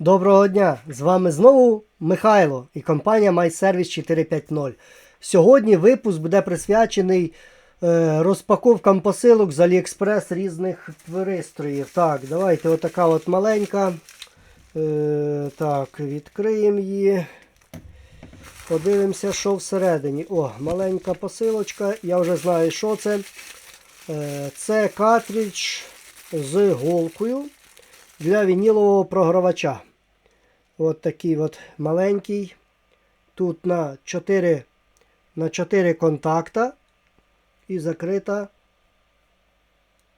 Доброго дня! З вами знову Михайло і компанія MyService 450. Сьогодні випуск буде присвячений е, розпаковкам посилок з AliExpress різних пристроїв. Так, давайте отака от маленька. Е, так, відкриємо її. Подивимося, що всередині. О, маленька посилочка. Я вже знаю, що це. Е, це картридж з голкою для вінілового програвача. От такий от маленький. Тут на 4, на 4 контакта і закрита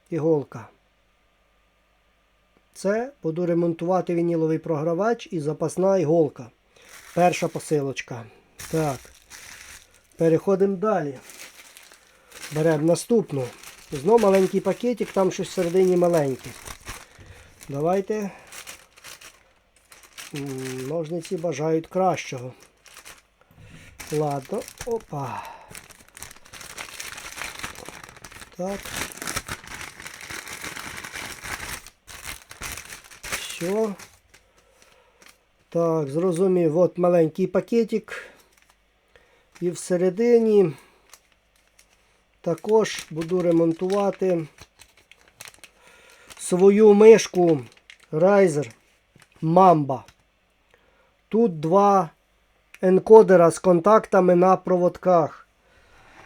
іголка. Це буду ремонтувати вініловий програвач і запасна іголка. Перша посилочка. Так. Переходимо далі. Беремо наступну. Знову маленький пакетик, там щось всередині маленьке. Давайте. Ножниці бажають кращого. Ладно, опа. Так. Все. Так, зрозумів, от маленький пакетик. І всередині також буду ремонтувати свою мишку Riser Mamba. Тут два енкодера з контактами на проводках.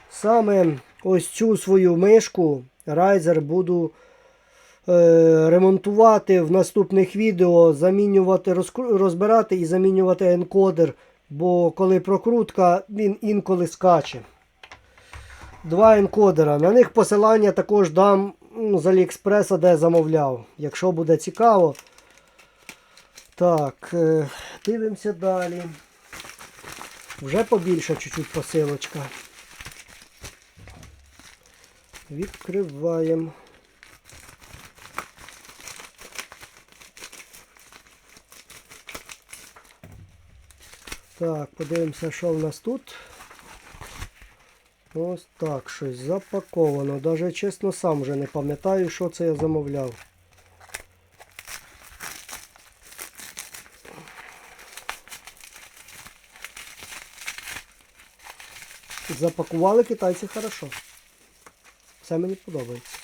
Саме ось цю свою мишку Riser буду е, ремонтувати в наступних відео, замінювати, розбирати і замінювати енкодер, бо коли прокрутка, він інколи скаче. Два енкодера. На них посилання також дам з Аліекспреса, де замовляв. Якщо буде цікаво. Так, е, дивимося далі. Вже побільша чуть-чуть посилочка. Відкриваємо. Так, подивимося, що в нас тут. Ось так щось запаковано. Даже чесно сам вже не пам'ятаю, що це я замовляв. Запакували китайці хорошо. Все мені подобається.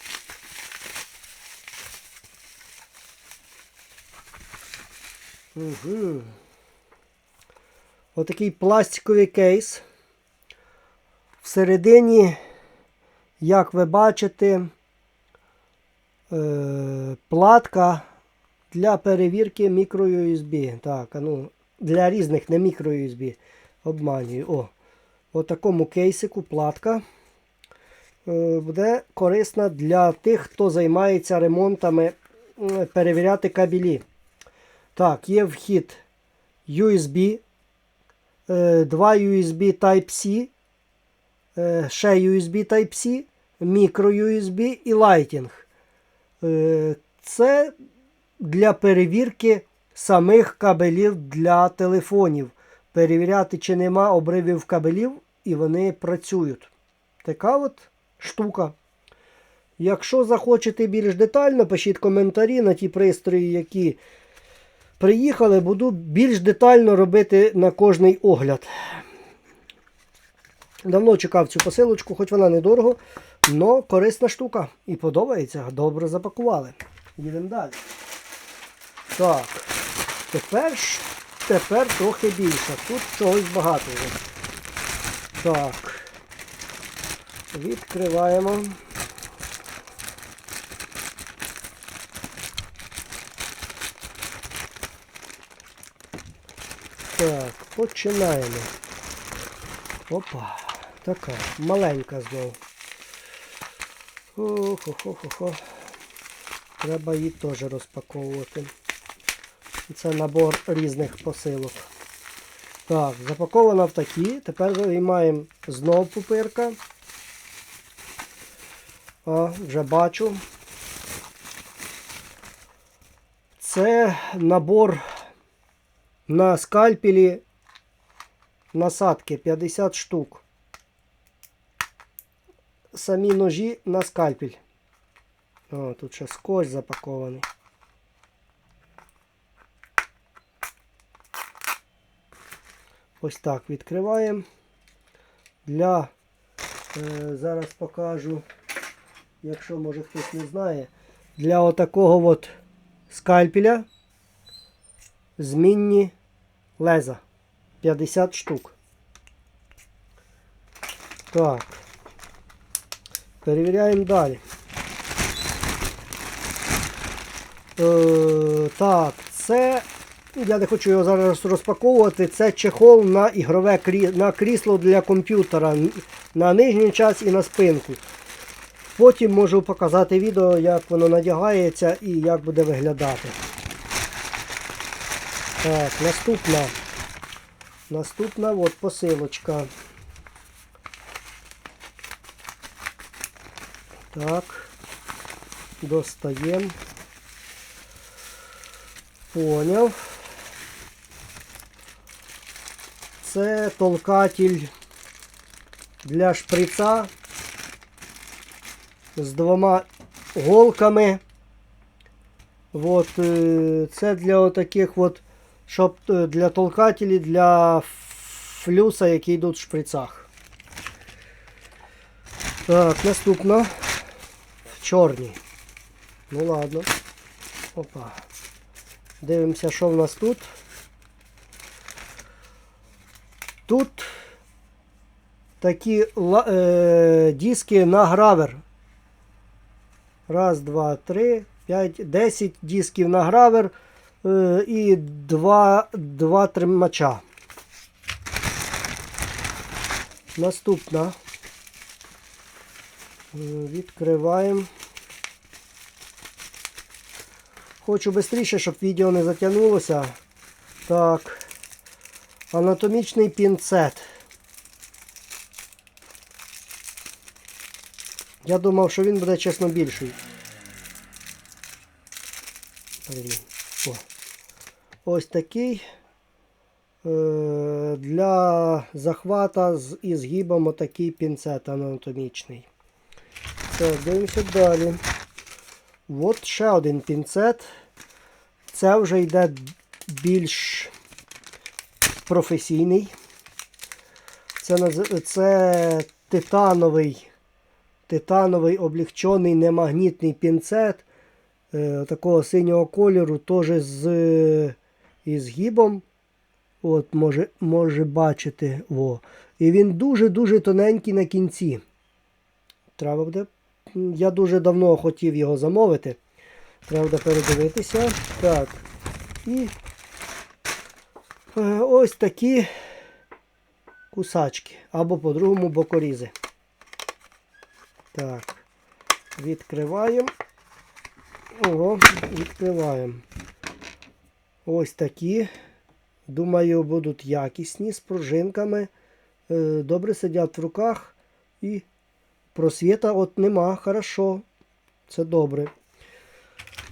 Угу. Отакий пластиковий кейс. Всередині, як ви бачите, е, платка для перевірки мікро-USB. Так, ну, для різних не мікро-USB. Обманюю. О, в такому кейсику платка е, буде корисна для тих, хто займається ремонтами, перевіряти кабелі. Так, є вхід USB, е, два USB Type-C, е, ще USB Type-C, мікро USB і Lighting. Е, Це для перевірки самих кабелів для телефонів. Перевіряти, чи нема обривів кабелів, і вони працюють. Така от штука. Якщо захочете більш детально, пишіть коментарі на ті пристрої, які приїхали, буду більш детально робити на кожний огляд. Давно чекав цю посилочку, хоч вона недорого, але корисна штука. І подобається, добре запакували. Їдемо далі. Так, тепер, тепер трохи більше. Тут чогось багато вже. Так. Відкриваємо. Так, починаємо. Опа, така маленька знову. Хо-хо-хо-хо. Треба її теж розпаковувати. Це набор різних посилок. Так, запакована в такі. Тепер виймаємо знову пупирка. А, вже бачу. Це набор на скальпелі насадки 50 штук. Самі ножі на скальпель. О, тут ще скотч запакований. Ось так відкриваємо. Для, е, зараз покажу, якщо може хтось не знає, для отакого от скальпеля змінні леза. 50 штук. Так. Перевіряємо далі. Е, так, це. Я не хочу його зараз розпаковувати. Це чехол на ігрове на крісло для комп'ютера на нижній час і на спинку. Потім можу показати відео, як воно надягається і як буде виглядати. Так, наступна. Наступна от посилочка. Так. Достаємо. Поняв. Це толкатель для шприца з двома голками. От, е, це для отаких от, щоб е, для толкателів, для флюса, які йдуть в шприцах. Так, наступно в чорній. Ну ладно. Опа. Дивимося, що в нас тут. Тут такі е, диски на гравер. Раз, два, три, п'ять, десять дисків на гравер е, і два, два тримача. Наступна. Е, Відкриваємо. Хочу швидше, щоб відео не затягнулося. Так. Анатомічний пінцет. Я думав, що він буде чесно більший. О. Ось такий. Е, Для захвата з із гібом отакий пінцет анатомічний. Так, дивимося далі. От ще один пінцет. Це вже йде більш професійний. Це, це титановий, титановий облегчений немагнітний пінцет е, такого синього кольору, теж з із гібом. От, може, може бачити. Во. І він дуже-дуже тоненький на кінці. Треба буде. Я дуже давно хотів його замовити. Треба передивитися. Так. І ось такі кусачки. Або по-другому бокорізи. Так. Відкриваємо. Ого, відкриваємо. Ось такі. Думаю, будуть якісні з пружинками. Е, Добре сидять в руках. І просвіта от нема. Хорошо. Це добре.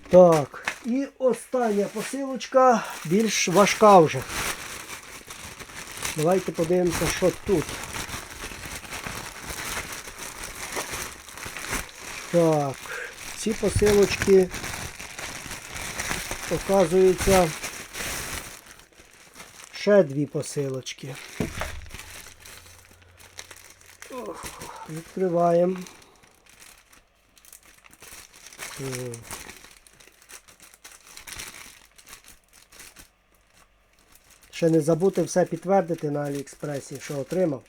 Так. І остання посилочка більш важка вже. Давайте подивимося, що тут. Так, ці посилочки, оказується, ще дві посилочки. Відкриваємо. Ще не забути все підтвердити на Аліекспресі, що отримав.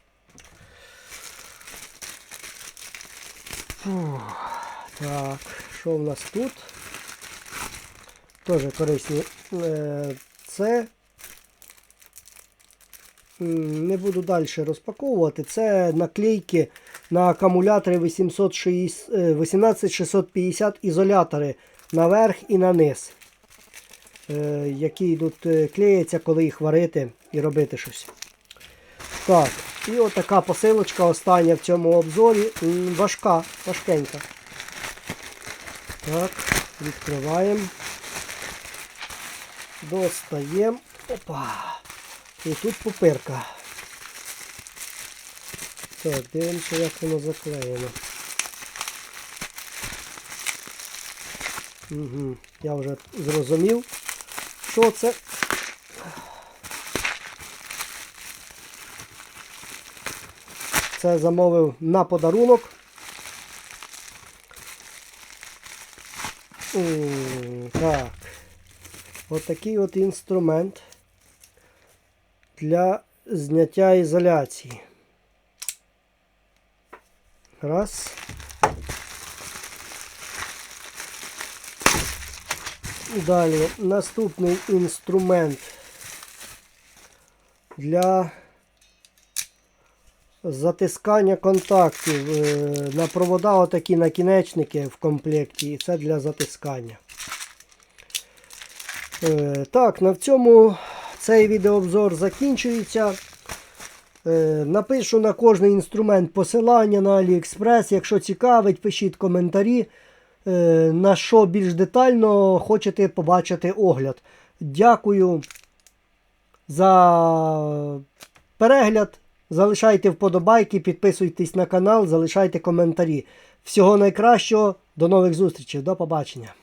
Так, що в нас тут? Теж корисні. Е, Це не буду далі розпаковувати. Це наклейки на акумулятори 860, е, 18650 ізолятори наверх і на низ. Е, Які йдуть е, клеяться, коли їх варити і робити щось. Так, і отака посилочка остання в цьому обзорі. Важка, важкенька. Так, відкриваємо. Достаємо. Опа. І тут пупирка. Так, дивимося, як воно заклеєно. Угу. Я вже зрозумів, що це? Це замовив на подарунок. Так. Отакий такий от інструмент для зняття ізоляції. Раз. Далі наступний інструмент для затискання контактів е, на провода отакі накінечники в комплекті, і це для затискання. Е, Так, на цьому цей відеообзор закінчується. Е, Напишу на кожний інструмент посилання на AliExpress. Якщо цікавить, пишіть коментарі. Е, На що більш детально хочете побачити огляд. Дякую за перегляд. Залишайте вподобайки, підписуйтесь на канал, залишайте коментарі. Всього найкращого, до нових зустрічей, до побачення.